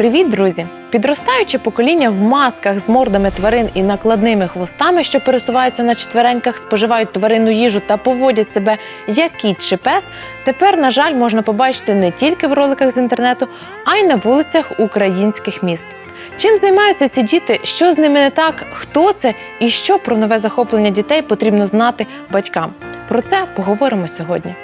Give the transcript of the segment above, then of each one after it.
Привіт, друзі! Підростаюче покоління в масках з мордами тварин і накладними хвостами, що пересуваються на четвереньках, споживають тваринну їжу та поводять себе як кіт чи пес. Тепер, на жаль, можна побачити не тільки в роликах з інтернету, а й на вулицях українських міст. Чим займаються ці діти? Що з ними не так? Хто це і що про нове захоплення дітей потрібно знати батькам? Про це поговоримо сьогодні.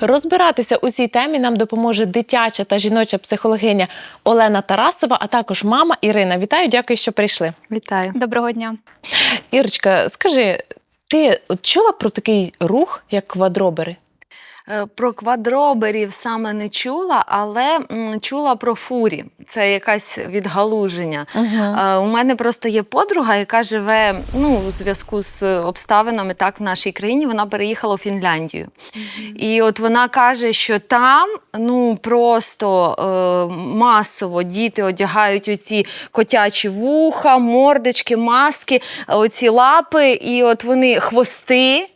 Розбиратися у цій темі нам допоможе дитяча та жіноча психологиня Олена Тарасова, а також мама Ірина. Вітаю, дякую, що прийшли. Вітаю. Доброго дня. Ірочка, скажи, ти чула про такий рух, як квадробери? Е, Про квадроберів саме не чула, але чула про фурі. Це якась відгалуження. Е, У мене просто є подруга, яка живе ну, у зв'язку з обставинами так в нашій країні. Вона переїхала у Фінляндію. І от вона каже, що там ну просто е, масово діти одягають оці котячі вуха, мордочки, маски, оці лапи, і от вони хвости.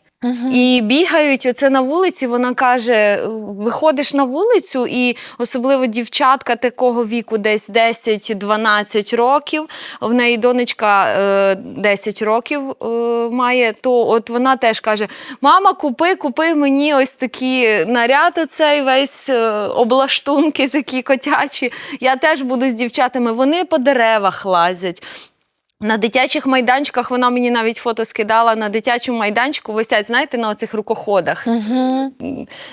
І бігають оце на вулиці. Вона каже: виходиш на вулицю, і особливо дівчатка такого віку, десь 10-12 років. В неї донечка е, 10 років е, має. То от вона теж каже: Мама, купи, купи мені ось такі наряд, оцей весь е, облаштунки такі котячі. Я теж буду з дівчатами. Вони по деревах лазять. На дитячих майданчиках вона мені навіть фото скидала. На дитячому майданчику висять, знаєте, на оцих рукоходах Угу.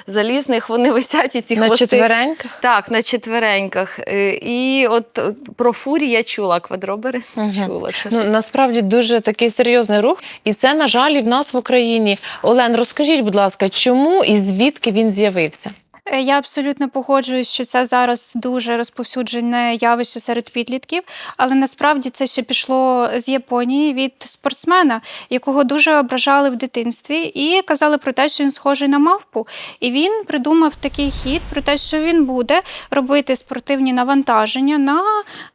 залізних вони висять і ці На хвости. четвереньках? Так, на четвереньках. Е, І от про фурі я чула, квадробери Мгм. чула. Це Ну насправді дуже такий серйозний рух, і це на жаль і в нас в Україні. Олен, розкажіть, будь ласка, чому і звідки він з'явився? Е, Я абсолютно погоджуюсь, що це зараз дуже розповсюджене явище серед підлітків, але насправді це ще пішло з Японії від спортсмена, якого дуже ображали в дитинстві, і казали про те, що він схожий на мавпу. І він придумав такий хід про те, що він буде робити спортивні навантаження на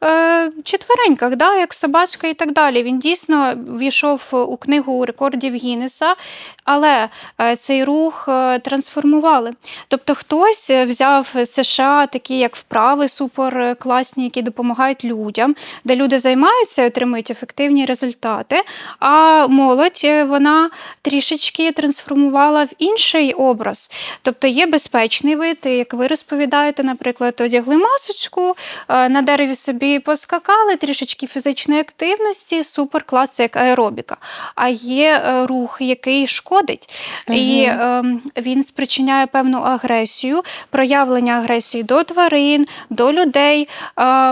е, четвереньках, да, як собачка і так далі. Він дійсно війшов у книгу рекордів Гіннеса, але е, цей рух е, трансформували. Тобто хтось е, взяв США такі, як вправи суперкласні, які допомагають людям, де люди займаються і отримують ефективні результати. А молодь е, вона трішечки трансформувала в інший образ. Тобто є безпечний вид, і, як ви розповідаєте, наприклад, одягли масочку, е, на дереві собі поскакали, трішечки фізичної активності, суперклас, це як аеробіка. А є е, рух, який шкодить, і е, він спричиняє певну агресію, проявлення агресії до тварин, до людей.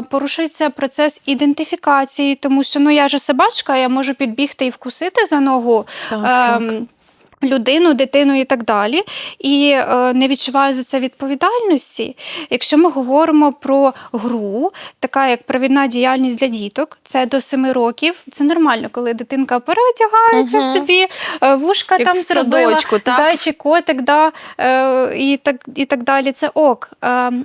Порушується процес ідентифікації, тому що ну я же собачка, я можу підбігти і вкусити за ногу. Так, так. Людину, дитину і так далі, і е, не відчуваю за це відповідальності. Якщо ми говоримо про гру, така як провідна діяльність для діток, це до 7 років. Це нормально, коли дитинка переодягається Мгм. собі, е, вушка Як там в зробила, садочку, зайчий котик, да, е, і, так, і так далі. Це ок.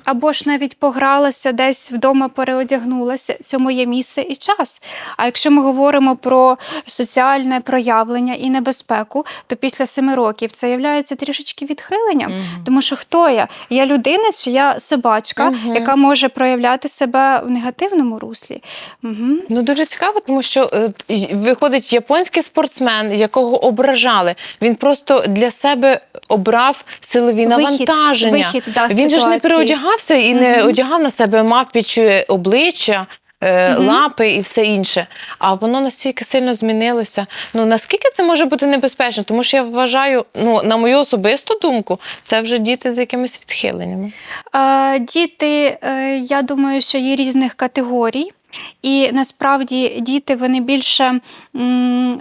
Або ж навіть погралася, десь вдома переодягнулася. Цьому є місце і час. А якщо ми говоримо про соціальне проявлення і небезпеку, то після семи років це є трішечки відхиленням. Мгм. Тому що хто я? Я людина чи я собачка, Мгм. яка може проявляти себе в негативному руслі? Угу. Ну дуже цікаво, тому що е, виходить японський спортсмен, якого ображали. Він просто для себе обрав силові навантаження. вихід да, з Він же ж не ситуації. переодягався і не одягав на себе мавпіче обличчя. Е. Лапи і все інше, а воно настільки сильно змінилося. Ну наскільки це може бути небезпечно? Тому що я вважаю, ну на мою особисту думку, це вже діти з якимись відхиленнями. Е, Діти, е, я думаю, що є різних категорій. І насправді діти вони більше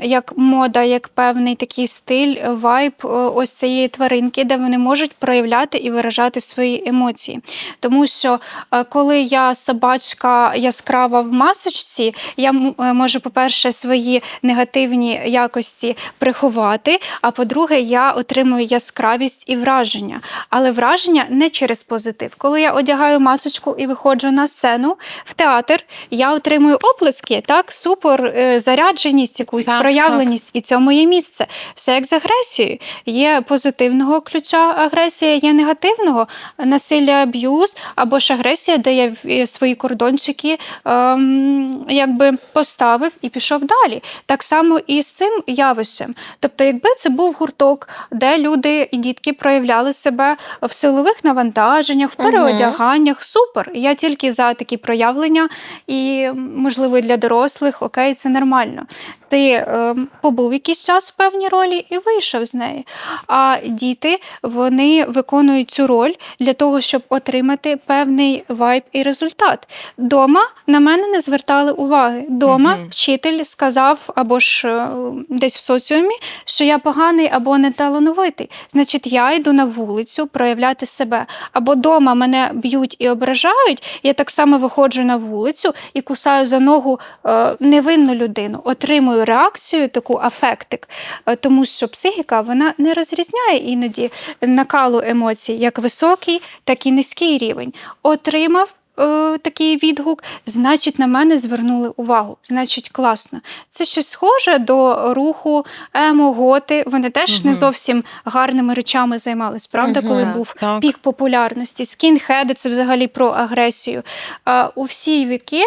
як мода, як певний такий стиль, вайб е, ось цієї тваринки, де вони можуть проявляти і виражати свої емоції. Тому що е, коли я собачка яскрава в масочці, я е, можу, по-перше, свої негативні якості приховати. А по-друге, я отримую яскравість і враження. Але враження не через позитив. Коли я одягаю масочку і виходжу на сцену в театр, я я отримую оплески, так, супер, е, зарядженість, якусь Так, проявленість, і це моє місце. Все як з агресією. Є позитивного ключа агресія, є негативного насилля, аб'юз, або ж агресія, де я в- свої кордончики ем, якби поставив і пішов далі. Так само і з цим явищем. Тобто, якби це був гурток, де люди і дітки проявляли себе в силових навантаженнях, в переодяганнях, супер. Я тільки за такі проявлення, і можливо для дорослих, окей, це нормально. Ти е, побув якийсь час в певній ролі і вийшов з неї. А діти вони виконують цю роль для того, щоб отримати певний вайб і результат. Дома на мене не звертали уваги. Дома Мгм. вчитель сказав або ж е, десь в соціумі, що я поганий або не талановитий. Значить, я йду на вулицю проявляти себе. Або дома мене б'ють і ображають. Я так само виходжу на вулицю і кусаю за ногу е, невинну людину, отримую реакцію, таку афектик, Е, тому що психіка вона не розрізняє іноді накалу емоцій, як високий, так і низький рівень. Отримав. е, Такий відгук, значить, на мене звернули увагу. Значить, класно. Це щось схоже до руху емо, готи. Вони теж не зовсім гарними речами займались, правда, Мгм, коли був так. пік популярності. Скінхеди це взагалі про агресію. А, у всі віки.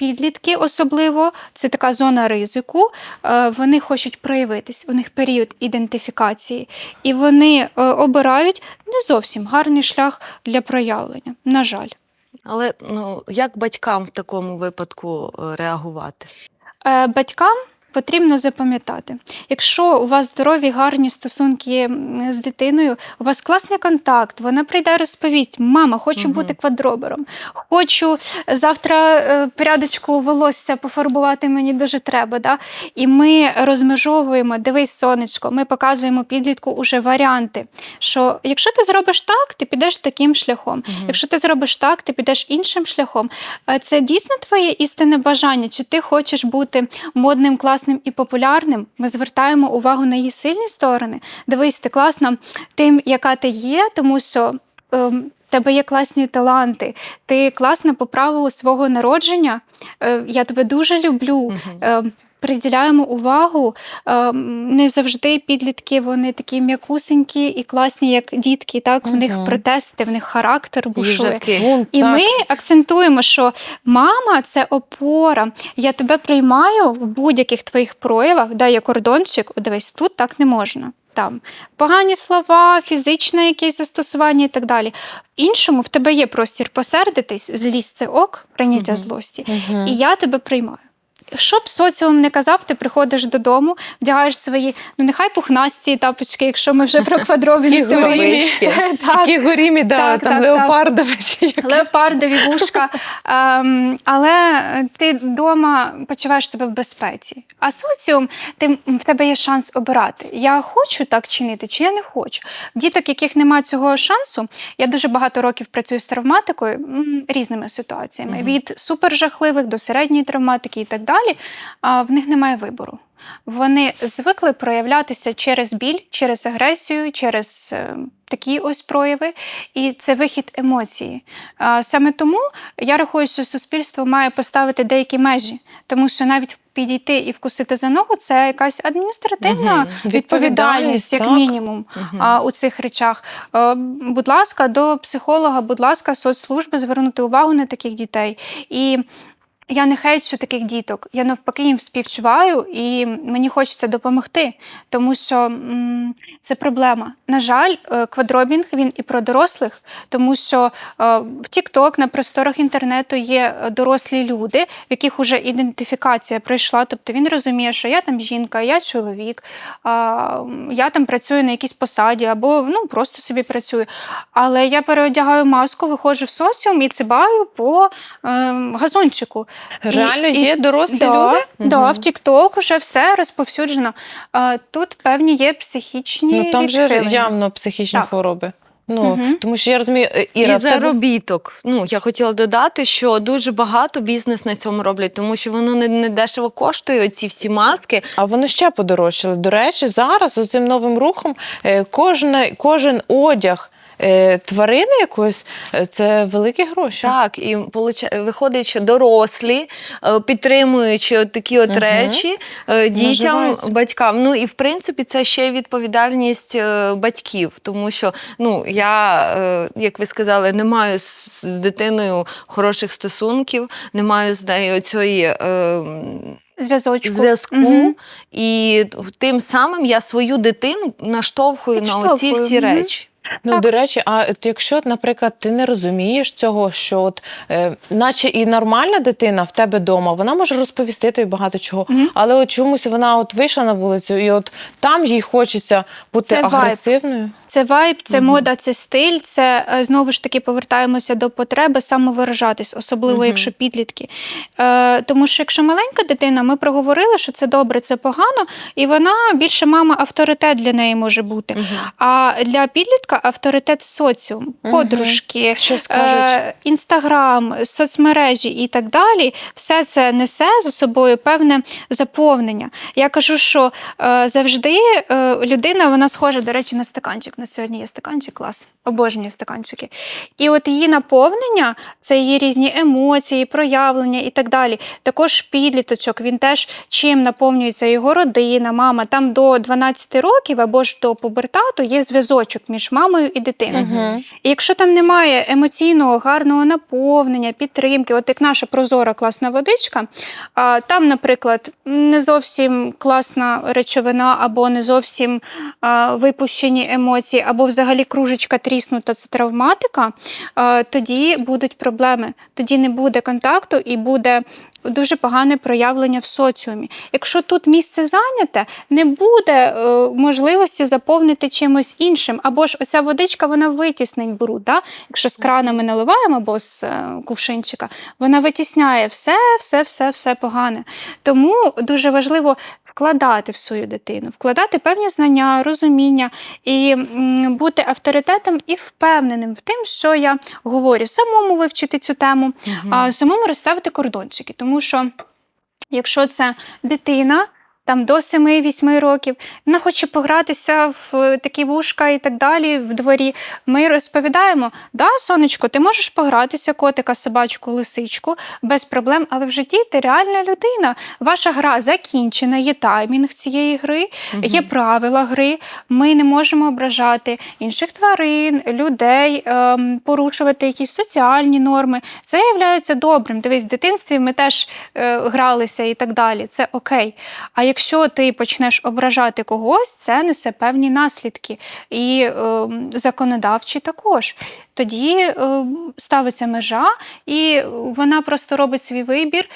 Підлітки особливо, це така зона ризику. е, Вони хочуть проявитись, у них період ідентифікації, і вони е, обирають не зовсім гарний шлях для проявлення. На жаль, Але ну як батькам в такому випадку е, реагувати? Батькам потрібно запам'ятати, якщо у вас здорові, гарні стосунки з дитиною, у вас класний контакт, вона прийде розповість: мама, хочу Мгм. бути квадробером, хочу завтра е, порядочку волосся пофарбувати, мені дуже треба. Да? І ми розмежовуємо, дивись, сонечко, ми показуємо підлітку уже варіанти. Що якщо ти зробиш так, ти підеш таким шляхом. Якщо ти зробиш так, ти підеш іншим шляхом. Е, Це дійсно твоє істинне бажання? Чи ти хочеш бути модним, класним і популярним? Ми звертаємо увагу на її сильні сторони. Дивись, ти класна тим, яка ти є, тому що. ем, Тебе є класні таланти, ти класна по праву свого народження. Е, Я тебе дуже люблю. Е, Приділяємо увагу. Е, Не завжди підлітки вони такі м'якусенькі і класні, як дітки. Так, в них протести, в них характер бушує. Їжаки. І ми акцентуємо, що мама це опора. Я тебе приймаю в будь-яких твоїх проявах, дай я кордончик, дивись, тут так не можна. Там погані слова, фізичне якесь застосування і так далі. В іншому в тебе є простір посердитись, злість це ок, прийняття Мгм. злості. Мгм. І я тебе приймаю. Що б соціум не казав, ти приходиш додому, вдягаєш свої, ну нехай пухнасті тапочки, якщо ми вже про квадробін Такі сьогодні. такі горімі, да, там леопардові. леопардові вушка. Ем, але ти вдома почуваєш себе в безпеці. А соціум, ти, в тебе є шанс обирати. Я хочу так чинити, чи я не хочу. Діток, яких немає цього шансу, я дуже багато років працюю з травматикою різними ситуаціями: від супержахливих до середньої травматики і так далі. А в них немає вибору. Вони звикли проявлятися через біль, через агресію, через е, такі ось прояви, і це вихід емоцій. А, Саме тому я рахую, що суспільство має поставити деякі межі, тому що навіть підійти і вкусити за ногу це якась адміністративна Мгм. відповідальність, Відповідальність, як так. мінімум, а, у цих речах. Е, Будь ласка, до психолога, будь ласка, соцслужби звернути увагу на таких дітей. І я не хейчу таких діток. Я навпаки їм співчуваю, і мені хочеться допомогти, тому що м, це проблема. На жаль, е, квадробінг він і про дорослих, тому що е, в TikTok, на просторах інтернету є е, дорослі люди, в яких вже ідентифікація пройшла. Тобто він розуміє, що я там жінка, я чоловік, а, я там працюю на якійсь посаді або ну просто собі працюю. Але я переодягаю маску, виходжу в соціум і цибаю по е, газончику. Реально і- є дорослі да, люди? Да, Мгм. в TikTok вже все розповсюджено. А, тут певні є психічні Ну там же явно психічні Так. хвороби. Ну, Мгм. тому що я розумію, е, Іра, і в тебе- заробіток. Ну я хотіла додати, що дуже багато бізнес на цьому роблять, тому що воно не, не дешево коштує. Ці всі маски. А вони ще подорожчали. До речі, зараз з цим новим рухом е, кожне, кожен одяг. Е, тварини якоїсь, е, це великі гроші. Так, і виходить, що дорослі, е, підтримуючи от такі от Мгм. речі дітям, Наживаються. батькам. Ну і в принципі це ще відповідальність батьків, тому що ну я, як ви сказали, не маю з дитиною хороших стосунків, не маю з нею цієї. Зв'язочку. зв'язку, Мгм. і тим самим я свою дитину наштовхую на оці всі речі. Ну, Так. до речі, а от якщо, наприклад, ти не розумієш цього, що от, е, наче і нормальна дитина в тебе вдома, вона може розповісти тобі багато чого, Мгм. але от чомусь вона от вийшла на вулицю, і от там їй хочеться бути Це вайб. агресивною. Це вайб, це Мгм. мода, це стиль. Це е, знову ж таки повертаємося до потреби самовиражатись, особливо Мгм. якщо підлітки. Е, тому що якщо маленька дитина, ми проговорили, що це добре, це погано, і вона більше мама авторитет для неї може бути. А для підлітка авторитет соціум, подружки. Е, Інстаграм, соцмережі і так далі, все це несе за собою певне заповнення. Я кажу, що е, завжди е, людина вона схожа, до речі, на стаканчик. На сьогодні є стаканчик, клас. Обожнюю стаканчики. І от її наповнення це її різні емоції, проявлення і так далі. Також підліточок, він теж чим наповнюється його родина, мама. Там до 12 років або ж до пубертату є зв'язочок між мамою і дитиною. Мгм. І якщо там немає емоційного гарного наповнення, підтримки, от як наша прозора класна водичка, а, там, наприклад, не зовсім класна речовина, або не зовсім а, випущені емоції, або взагалі кружечка тріснута, це травматика, а, тоді будуть проблеми. Тоді не буде контакту і буде. Дуже погане проявлення в соціумі. Якщо тут місце зайняте, не буде е, можливості заповнити чимось іншим. Або ж оця водичка вона витіснить бруд. Да? Якщо з крана ми наливаємо або з е, кувшинчика, вона витісняє все, все, все, все погане. Тому дуже важливо вкладати в свою дитину, вкладати певні знання, розуміння і м, бути авторитетом і впевненим в тим, що я говорю, самому вивчити цю тему, а самому розставити кордончики. Тому що якщо це дитина. Там до 7-8 років вона хоче погратися в е, такі вушка і так далі в дворі. Ми розповідаємо: да, сонечко, ти можеш погратися, котика, собачку, лисичку без проблем, але в житті ти реальна людина. Ваша гра закінчена, є таймінг цієї гри, є правила гри. Ми не можемо ображати інших тварин, людей, ем, порушувати якісь соціальні норми. Це є добрим. Дивись, в дитинстві ми теж е, гралися і так далі. Це окей. А якщо ти почнеш ображати когось, це несе певні наслідки. І е, законодавчі також. Тоді е, ставиться межа, і вона просто робить свій вибір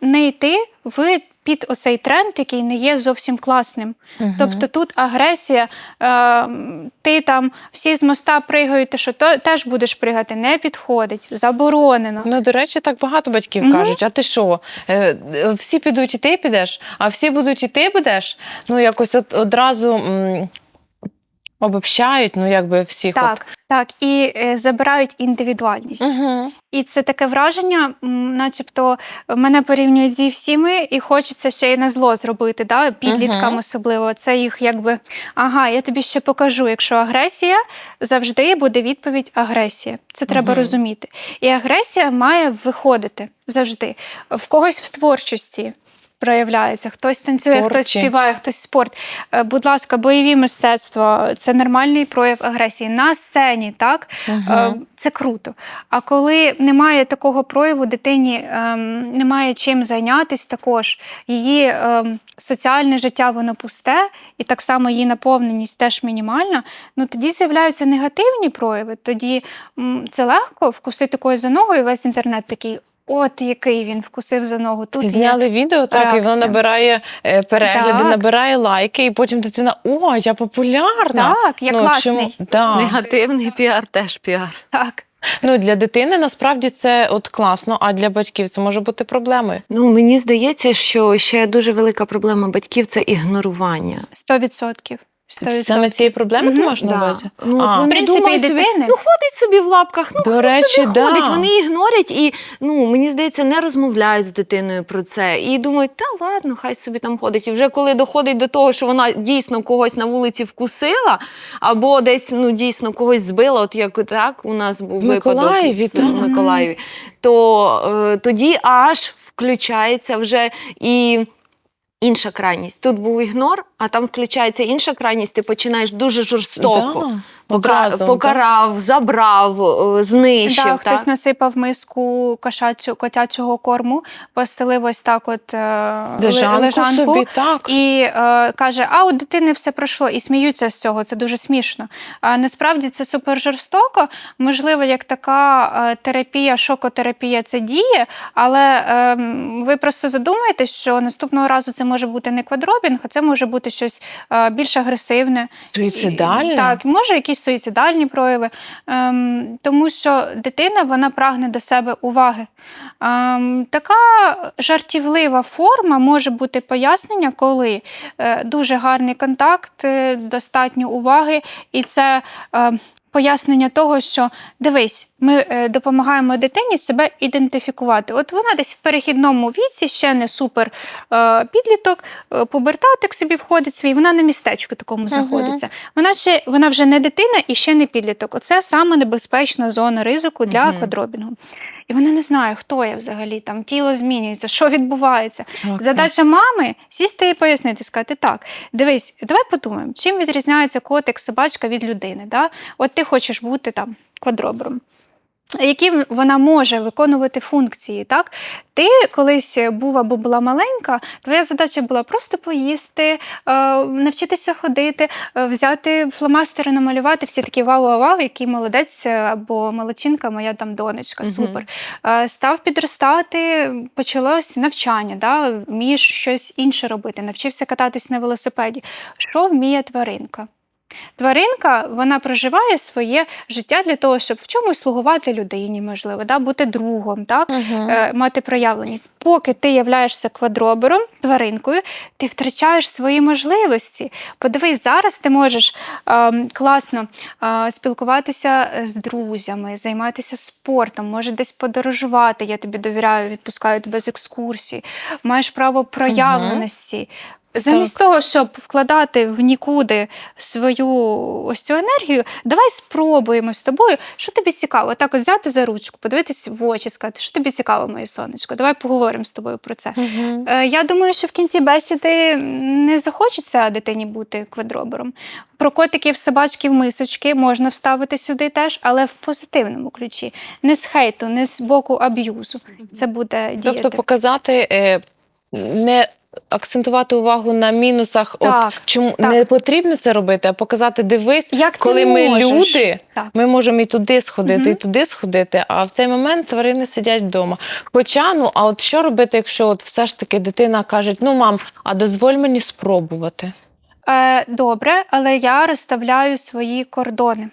не йти в під оцей тренд, який не є зовсім класним. Угу. Тобто тут агресія, е, ти там всі з моста пригають, ти що то теж будеш пригати, не підходить, заборонено. Ну, до речі, так багато батьків угу. кажуть: а ти що? Е, Всі підуть і ти підеш, а всі будуть і ти будеш. Ну, якось от одразу м, обобщають, ну якби всіх. Так, так, і е, забирають індивідуальність. Угу. І це таке враження, начебто мене порівнюють зі всіми, і хочеться ще й на зло зробити, да? підліткам Мгм. особливо. Це їх якби ага, я тобі ще покажу. Якщо агресія, завжди буде відповідь агресія. Це треба Мгм. розуміти. І агресія має виходити завжди. В когось в творчості. Проявляється, хтось танцює, хтось Творчі. співає, хтось спорт. Е, Будь ласка, бойові мистецтва це нормальний прояв агресії на сцені, так Е, Це круто. А коли немає такого прояву, дитині ем, немає чим зайнятися також, її ем, соціальне життя воно пусте, і так само її наповненість теж мінімальна, ну тоді з'являються негативні прояви. Тоді це легко вкусити когось за ногу, і весь інтернет такий. От який він вкусив за ногу. Тут є Зняли відео, так, і воно набирає е, перегляди, Так. набирає лайки, і потім дитина: о, я популярна. Так, я ну, класний. Чому? Да. Негативний піар теж піар. Так. Ну, для дитини насправді це от класно, а для батьків це може бути проблемою. Ну мені здається, що ще дуже велика проблема батьків це ігнорування. 100%. 100%. Саме цієї проблеми ти маєш на увазі? Ну, А. В принципі, думають дитини. ну ходить собі в лапках, ну До речі, собі да. ходить. Вони ігнорять і ну мені здається, не розмовляють з дитиною про це. І думають, та ладно, хай собі там ходить. І вже коли доходить до того, що вона дійсно когось на вулиці вкусила, або десь ну дійсно когось збила, от як так у нас був Миколаєві, випадок в Миколаєві, то е, тоді аж включається вже і. Інша крайність. Тут був ігнор, а там включається інша крайність, ти починаєш дуже жорстоко. Да. Пока, Одразу, покарав, забрав, е, знищив. Да, так? хтось насипав миску кошачу, котячого корму, постелив ось так от е, Лежанку, лежанку собі, так. і е, каже: а у дитини все пройшло, і сміються з цього. Це дуже смішно. А насправді це супер жорстоко. Можливо, як така е, терапія, шокотерапія це діє, але е, ви просто задумаєтесь, що наступного разу це може бути не квадробінг, а це може бути щось більш агресивне. Суїцидальне? Так, може якісь суїцидальні прояви. Ем, тому що дитина вона прагне до себе уваги. Ем, така жартівлива форма може бути пояснення, коли е, дуже гарний контакт, е, достатньо уваги, і це. Е, Пояснення того, що дивись, ми е, допомагаємо дитині себе ідентифікувати. От вона десь в перехідному віці, ще не супер е, підліток, е, пубертатик собі входить свій, вона на містечку такому знаходиться. Вона ще вона вже не дитина і ще не підліток. Оце саме небезпечна зона ризику для Мгм. квадробінгу. І вона не знає, хто я взагалі, там тіло змінюється, що відбувається. Так, Задача мами сісти і пояснити, сказати: так, дивись, давай подумаємо, чим відрізняється котик, собачка від людини. Да? От ти хочеш бути там квадробером. Які вона може виконувати функції, так? Ти колись був або була маленька, твоя задача була просто поїсти, е, навчитися ходити, е, взяти фломастери, намалювати. Всі такі вау-вау-вау, який молодець або молодчинка, моя там донечка, супер. Е, Став підростати, почалось навчання, да? вмієш щось інше робити, навчився кататись на велосипеді. Що вміє тваринка? Тваринка вона проживає своє життя для того, щоб в чомусь слугувати людині, можливо, да? бути другом, так? Е, мати проявленість. Поки ти являєшся квадробером, тваринкою, ти втрачаєш свої можливості. Подивись, зараз ти можеш е, класно е, спілкуватися з друзями, займатися спортом, може десь подорожувати. Я тобі довіряю, відпускаю тебе з екскурсії. Маєш право проявленості. Замість того, щоб вкладати в нікуди свою ось цю енергію, давай спробуємо з тобою, що тобі цікаво. Так, от взяти за ручку, подивитись в очі, сказати, що тобі цікаво, моє сонечко. Давай поговоримо з тобою про це. Е, Я думаю, що в кінці бесіди не захочеться дитині бути квадробером. Про котиків, собачків, мисочки можна вставити сюди теж, але в позитивному ключі. Не з хейту, не з боку аб'юзу. Це буде діяти. Тобто показати, е, не акцентувати увагу на мінусах, Так, от чому так. не потрібно це робити, а показати, дивись, Як коли ми можеш. люди, Так. ми можемо і туди сходити, Мгм. і туди сходити. А в цей момент тварини сидять вдома. Хоча, ну а от що робити, якщо от все ж таки дитина каже: ну мам, а дозволь мені спробувати. Е, добре, але я розставляю свої кордони.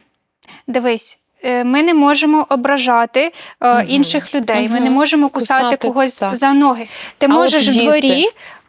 Дивись. е, Ми не можемо ображати е, інших людей. Ми не можемо кусати, Кусати, когось так. за ноги. Ти А можеш в дворі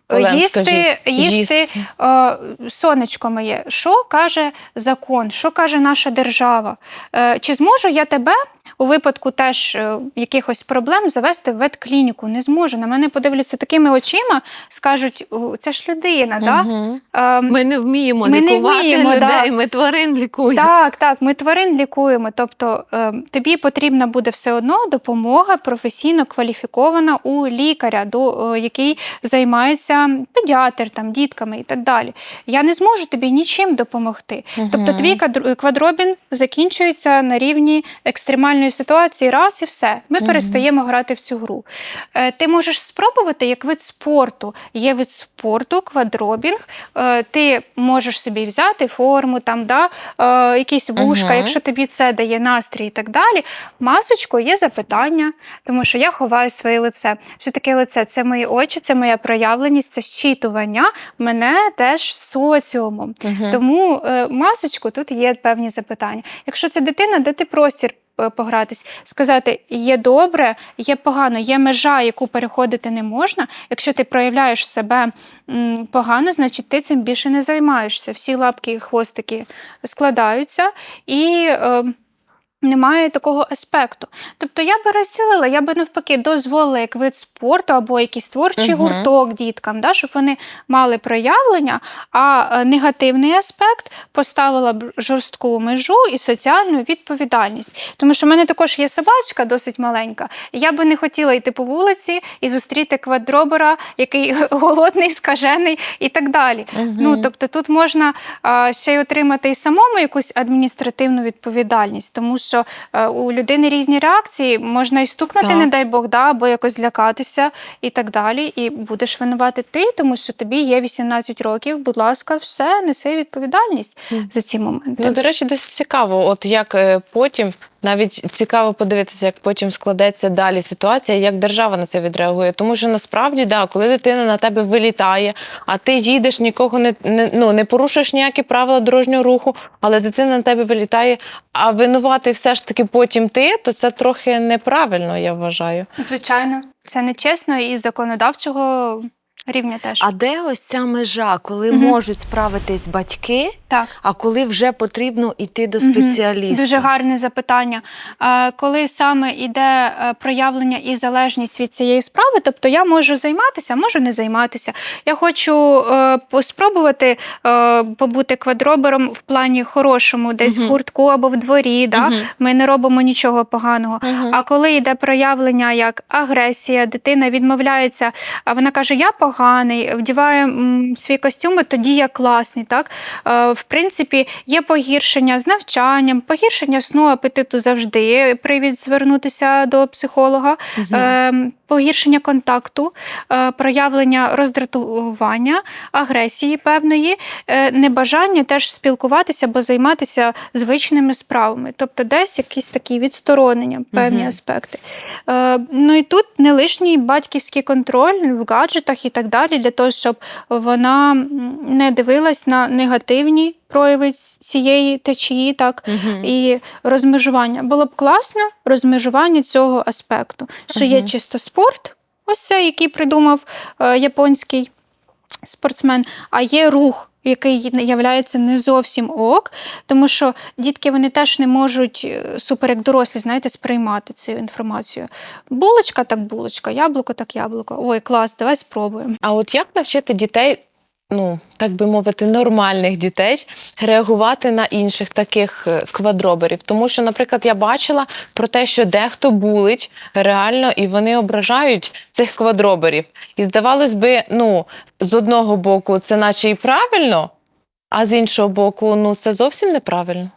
Олен, їсти, скажіть, їсти їсти. О, сонечко моє. Що каже закон? Що каже наша держава? Е, Чи зможу я тебе у випадку теж е, якихось проблем завести в ветклініку? Не зможу. На мене подивляться такими очима, скажуть: «О, це ж людина. Да? Мгм. Е, Ми не вміємо Ми не лікувати вміємо, людей, да. ми тварин лікуємо. Так, так, ми тварин лікуємо. Тобто е, тобі потрібна буде все одно допомога професійно кваліфікована у лікаря, до, е, який займається педіатр, там, дітками і так далі. Я не зможу тобі нічим допомогти. Тобто твій квадр- квадробін закінчується на рівні екстремальної ситуації, раз і все. Ми Мгм. перестаємо грати в цю гру. Е, Ти можеш спробувати як вид спорту. Є вид спорту, квадробінг. Е, Ти можеш собі взяти форму, там, да, е, якісь вушка, Мгм. якщо тобі це дає настрій і так далі. Масочку є запитання, тому що я ховаю своє лице. Що таке лице? Це мої очі, це моя проявленість, це щитування мене теж соціумом. Мгм. Тому е, масочку тут є певні запитання. Якщо це дитина, де ти простір погратись, сказати, є добре, є погано, є межа, яку переходити не можна. Якщо ти проявляєш себе погано, значить ти цим більше не займаєшся. Всі лапки і хвостики складаються і. Немає такого аспекту. Тобто я би розділила, я би навпаки дозволила як вид спорту або якийсь творчий Мгм. гурток діткам, да, щоб вони мали проявлення, а е, негативний аспект поставила б жорстку межу і соціальну відповідальність. Тому що в мене також є собачка досить маленька. Я би не хотіла йти по вулиці і зустріти квадробера, який голодний, скажений і так далі. Ну, тобто тут можна а, ще й отримати і самому якусь адміністративну відповідальність, тому що е, у людини різні реакції, можна і стукнути, Так. не дай Бог, да, або якось злякатися і так далі. І будеш винувати ти, тому що тобі є 18 років, будь ласка, все, неси відповідальність mm. за ці моменти. Ну, до речі, досить цікаво, от як е, потім, навіть цікаво подивитися, як потім складеться далі ситуація, як держава на це відреагує. Тому що насправді, да, коли дитина на тебе вилітає, а ти їдеш, нікого не, не, ну, не порушуєш ніякі правила дорожнього руху, але дитина на тебе вилітає, а винувати все ж таки потім ти, то це трохи неправильно, я вважаю. Звичайно, це нечесно і законодавчого рівня теж. А де ось ця межа, коли Мгм. можуть справитись батьки, Так. а коли вже потрібно йти до спеціаліста? Дуже гарне запитання. Коли саме йде е, проявлення і залежність від цієї справи, тобто я можу займатися, можу не займатися. Я хочу е, спробувати е, побути квадробером в плані хорошому, десь Мгм. в гуртку або в дворі. Да? Мгм. Ми не робимо нічого поганого. А коли йде проявлення як агресія, дитина відмовляється, а вона каже: Я поганий, вдіває свій костюм, тоді я класний. Так? Е, в принципі, є погіршення з навчанням, погіршення сну, апетиту завжди привід звернутися до психолога, е, погіршення контакту, е, проявлення роздратування, агресії певної, е, небажання теж спілкуватися або займатися звичними справами. Тобто десь якісь такі відсторонення, певні Мгм. аспекти. Ну і тут не лишній батьківський контроль в гаджетах і так далі, для того, щоб вона не дивилась на негативні прояви цієї течії, так. угу. І розмежування було б класно розмежування цього аспекту, що є чисто спорт, ось це, який придумав е, японський спортсмен, а є рух. Який являється не зовсім ок, тому що дітки вони теж не можуть е, супер як дорослі, знаєте, сприймати цю інформацію. Булочка так булочка, яблуко так яблуко. Ой, клас, давай спробуємо. А от як навчити дітей, ну так би мовити, нормальних дітей реагувати на інших таких е, квадроберів? Тому що, наприклад, я бачила про те, що дехто булить реально і вони ображають цих квадроберів. І здавалось би, ну з одного боку, це наче і правильно, а з іншого боку, ну це зовсім неправильно.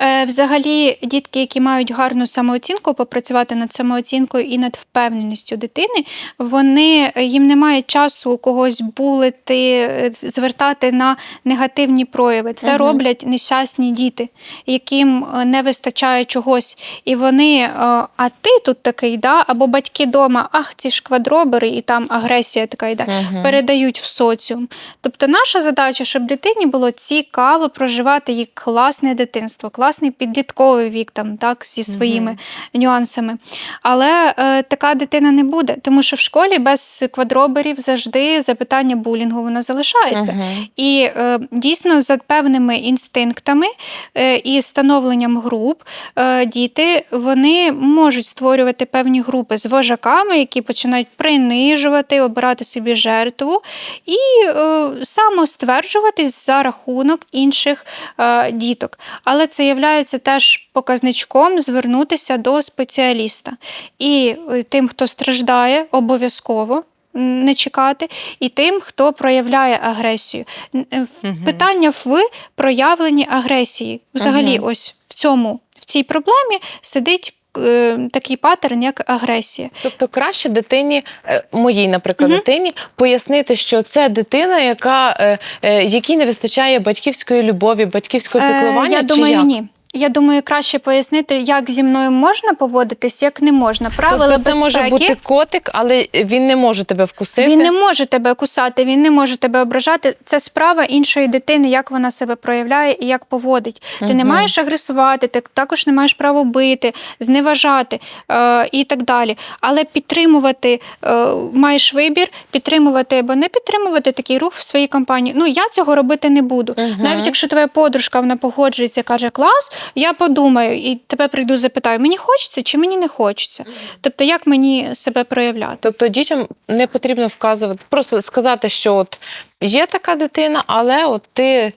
Е, Взагалі, дітки, які мають гарну самооцінку, попрацювати над самооцінкою і над впевненістю дитини, вони е, їм немає часу когось булити, е, звертати на негативні прояви. Це Мгм. роблять нещасні діти, яким не вистачає чогось. І вони, а ти тут такий, да? або батьки вдома, ах, ці ж квадробери, і там агресія така йде Мгм. передають в соціум. Тобто наша задача, щоб дитині було цікаво проживати її класне дитинство, класний підлітковий вік, там, так, зі своїми нюансами. Але е, така дитина не буде, тому що в школі без квадроберів завжди запитання булінгу воно залишається. Мгм. І е, дійсно за певними інстинктами е, і становленням груп е, діти вони можуть створювати певні групи з вожаками, які починають принижувати, обирати собі жертву і е, самостверджуватись за рахунок інших е, діток. Але це є теж показничком звернутися до спеціаліста. І е, тим, хто страждає, обов'язково не чекати, і тим, хто проявляє агресію. Н- е. Питання в проявленні агресії. Взагалі, угу. ось в цьому, в цій проблемі сидить. Е, Такий паттерн, як агресія. Тобто краще дитині, е, моїй, наприклад, угу. дитині, пояснити, що це дитина, яка, е, е, якій не вистачає батьківської любові, батьківського Е, піклування. Я чи думаю, як? ні. Я думаю, краще пояснити, як зі мною можна поводитись, як не можна. Правила тобто це безпеки. може бути котик, але він не може тебе вкусити. Він не може тебе кусати, він не може тебе ображати. Це справа іншої дитини, як вона себе проявляє і як поводить. Ти не маєш агресувати, ти також не маєш права бити, зневажати е, і так далі. Але підтримувати е, маєш вибір, підтримувати або не підтримувати такий рух в своїй компанії. Ну я цього робити не буду. Мгм. Навіть якщо твоя подружка вона погоджується, каже клас, я подумаю і тебе прийду запитаю, мені хочеться чи мені не хочеться. Тобто, як мені себе проявляти? Тобто дітям не потрібно вказувати, просто сказати, що от є така дитина, але от ти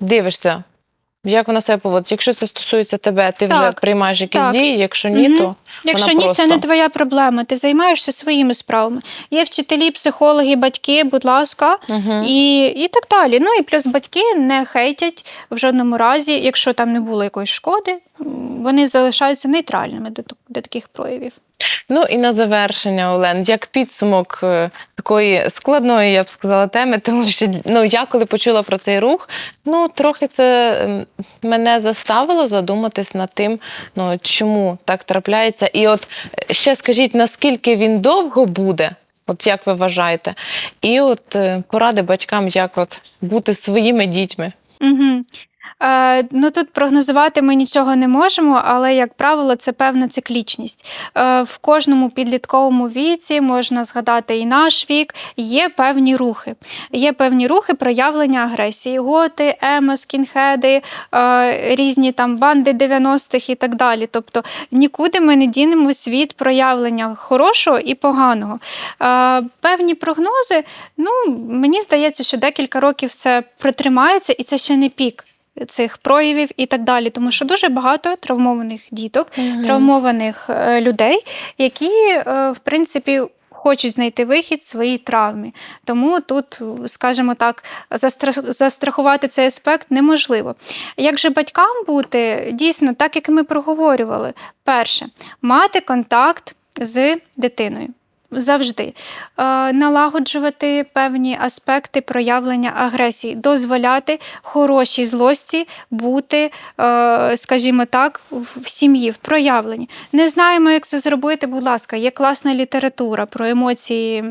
дивишся, як вона себе поводить. Якщо це стосується тебе, ти вже приймаєш якісь так. дії, якщо ні, угу. то Якщо Вона ні, просто- це не твоя проблема. Ти займаєшся своїми справами. Є вчителі, психологи, батьки, будь ласка, Угу. і, і так далі. Ну і плюс батьки не хейтять в жодному разі, якщо там не було якоїсь шкоди, вони залишаються нейтральними до, так- до таких проявів. Ну і на завершення, Олен, як підсумок е, такої складної, я б сказала, теми, тому що ну, я коли почула про цей рух, ну трохи це мене заставило задуматись над тим, ну чому так трапляється. І от е, ще скажіть, наскільки він довго буде? От як ви вважаєте? І от е, поради батькам, як от бути своїми дітьми. Угу. Е, ну тут прогнозувати ми нічого не можемо, але, як правило, це певна циклічність. Е, в кожному підлітковому віці можна згадати і наш вік, є певні рухи. Є певні рухи проявлення агресії. Готи, емо, скінхеди, е, різні там банди 90-х і так далі. Тобто нікуди ми не дінемось від проявлення хорошого і поганого. Е, певні прогнози, ну мені здається, що декілька років це протримається, і це ще не пік. Цих проявів і так далі, тому що дуже багато травмованих діток, травмованих е, людей, які, е, в принципі, хочуть знайти вихід своїй травмі. Тому тут, скажімо так, застра- застрахувати цей аспект неможливо. Як же батькам бути, дійсно, так як ми проговорювали, перше, мати контакт з дитиною. Завжди е, налагоджувати певні аспекти проявлення агресії, дозволяти хорошій злості бути, е, скажімо так, в сім'ї, в проявленні. Не знаємо, як це зробити. Будь ласка, є класна література про емоції.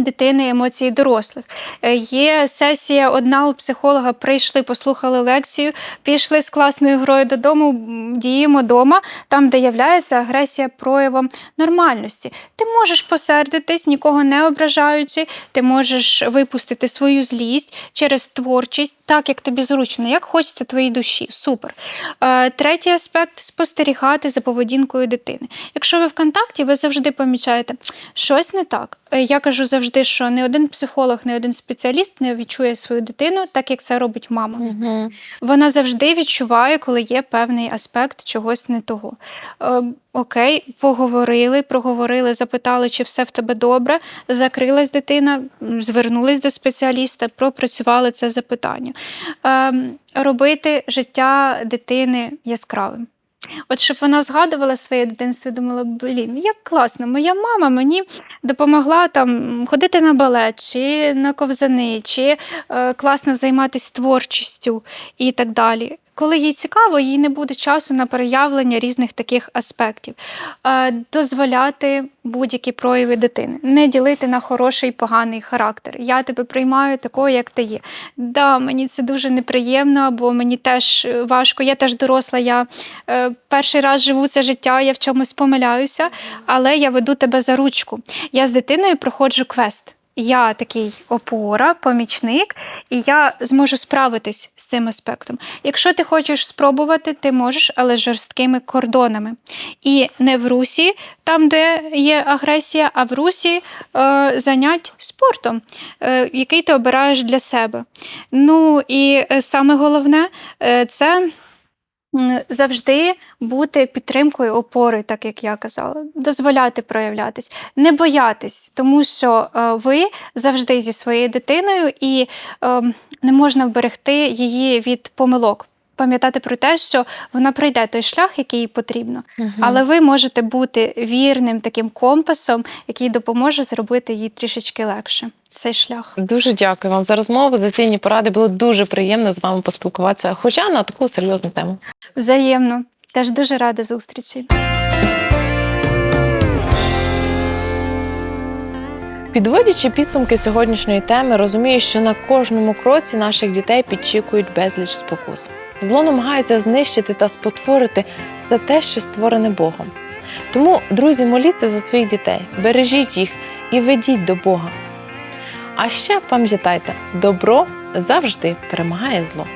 Дитини, емоції дорослих. Е, Є сесія одна у психолога, прийшли, послухали лекцію, пішли з класною грою додому, діємо вдома, там, де являється агресія проявом нормальності. Ти можеш посердитись, нікого не ображаючи, ти можеш випустити свою злість через творчість, так як тобі зручно, як хочеться твоїй душі. Супер. Е, Третій аспект спостерігати за поведінкою дитини. Якщо ви в контакті, ви завжди помічаєте, щось не так. Е, Я кажу завжди, що не один психолог, не один спеціаліст не відчує свою дитину, так як це робить мама. Угу. Вона завжди відчуває, коли є певний аспект чогось не того. Е, окей, поговорили, проговорили, запитали, чи все в тебе добре. Закрилась дитина, звернулись до спеціаліста, пропрацювали це запитання. Е, робити життя дитини яскравим. От щоб вона згадувала своє дитинство, і думала, блін, як класно, моя мама мені допомогла там ходити на балет, чи на ковзани, чи е, класно займатися творчістю і так далі. Коли їй цікаво, їй не буде часу на переявлення різних таких аспектів. Е, дозволяти будь-які прояви дитини, не ділити на хороший і поганий характер. Я тебе приймаю такою, як ти є. Да, мені це дуже неприємно, або мені теж е, важко. Я теж доросла. Я е, перший раз живу це життя, я в чомусь помиляюся, але я веду тебе за ручку. Я з дитиною проходжу квест. Я такий опора, помічник, і я зможу справитись з цим аспектом. Якщо ти хочеш спробувати, ти можеш, але з жорсткими кордонами. І не в русі, там, де є агресія, а в русі е, занять спортом, е, який ти обираєш для себе. Ну і е, саме головне е, це. Завжди бути підтримкою опори, так як я казала, дозволяти проявлятись, не боятись, тому що е, ви завжди зі своєю дитиною і е, не можна вберегти її від помилок. Пам'ятати про те, що вона пройде той шлях, який їй потрібно, але ви можете бути вірним таким компасом, який допоможе зробити їй трішечки легше. Цей шлях. Дуже дякую вам за розмову, за цінні поради. Було дуже приємно з вами поспілкуватися, хоча на таку серйозну тему. Взаємно. Теж дуже рада зустрічі. Підводячи підсумки сьогоднішньої теми, розумію, що на кожному кроці наших дітей підчікують безліч спокус. Зло намагається знищити та спотворити все те, що створене Богом. Тому, друзі, моліться за своїх дітей, бережіть їх і ведіть до Бога. А ще пам'ятайте, добро завжди перемагає зло.